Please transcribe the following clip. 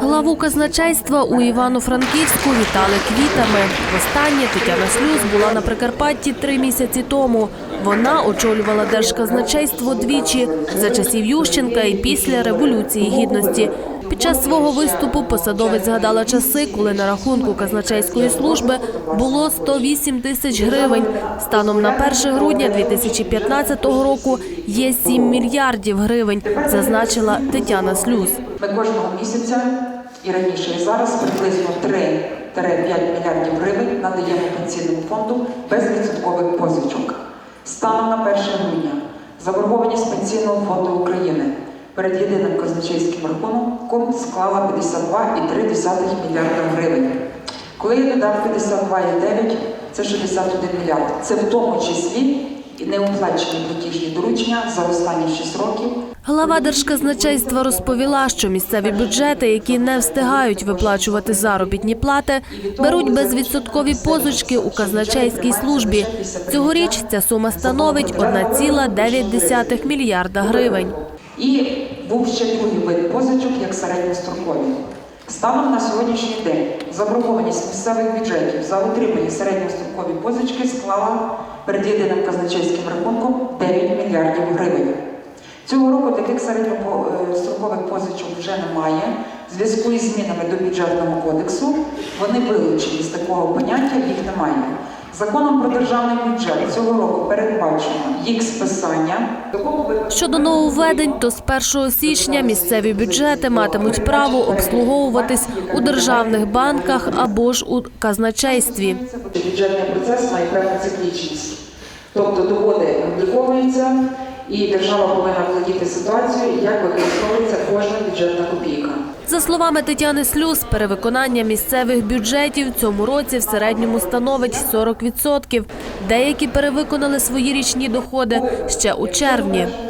Главу казначейства у Івано-Франківську вітали квітами. Востаннє Тетяна Слюз була на Прикарпатті три місяці тому. Вона очолювала держказначейство двічі за часів Ющенка і після Революції Гідності. Під час свого виступу посадовець згадала часи, коли на рахунку казначейської служби було 108 тисяч гривень. Станом на 1 грудня 2015 року є 7 мільярдів гривень, зазначила Тетяна Слюз. Ми кожного місяця і раніше, і зараз приблизно 3-5 мільярдів гривень надаємо пенсійному фонду без відсоткових позичок. Станом на 1 грудня заборгованість Пенсійного фонду України перед єдиним казначейським рахунком склала 52,3 мільярда гривень. Коли я додав 52,9, це 61 мільярд. Це в тому числі і неоплачені платіжні доручення за останні 6 років Глава держказначейства розповіла, що місцеві бюджети, які не встигають виплачувати заробітні плати, беруть безвідсоткові позички у казначейській службі. Цьогоріч ця сума становить 1,9 мільярда гривень. І був ще другий вид позичок, як середньострокові. Станом на сьогоднішній день заборгованість місцевих бюджетів за отримані середньострокові позички склала перед єдиним казначейським рахунком 9 мільярдів гривень. Цього року таких середньострокових позичок вже немає. В зв'язку із змінами до бюджетного кодексу вони вилучені з такого поняття, їх немає. Законом про державний бюджет цього року передбачено їх списання. Щодо нововведень, то з 1 січня місцеві бюджети матимуть право обслуговуватись у державних банках або ж у казначействі. Бюджетний процес має певну циклічність. Тобто доходи обліковуються, і держава повинна володіти ситуацією, як використовується кожна бюджетна копійка. За словами Тетяни Слюс, перевиконання місцевих бюджетів цьому році в середньому становить 40%. Деякі перевиконали свої річні доходи ще у червні.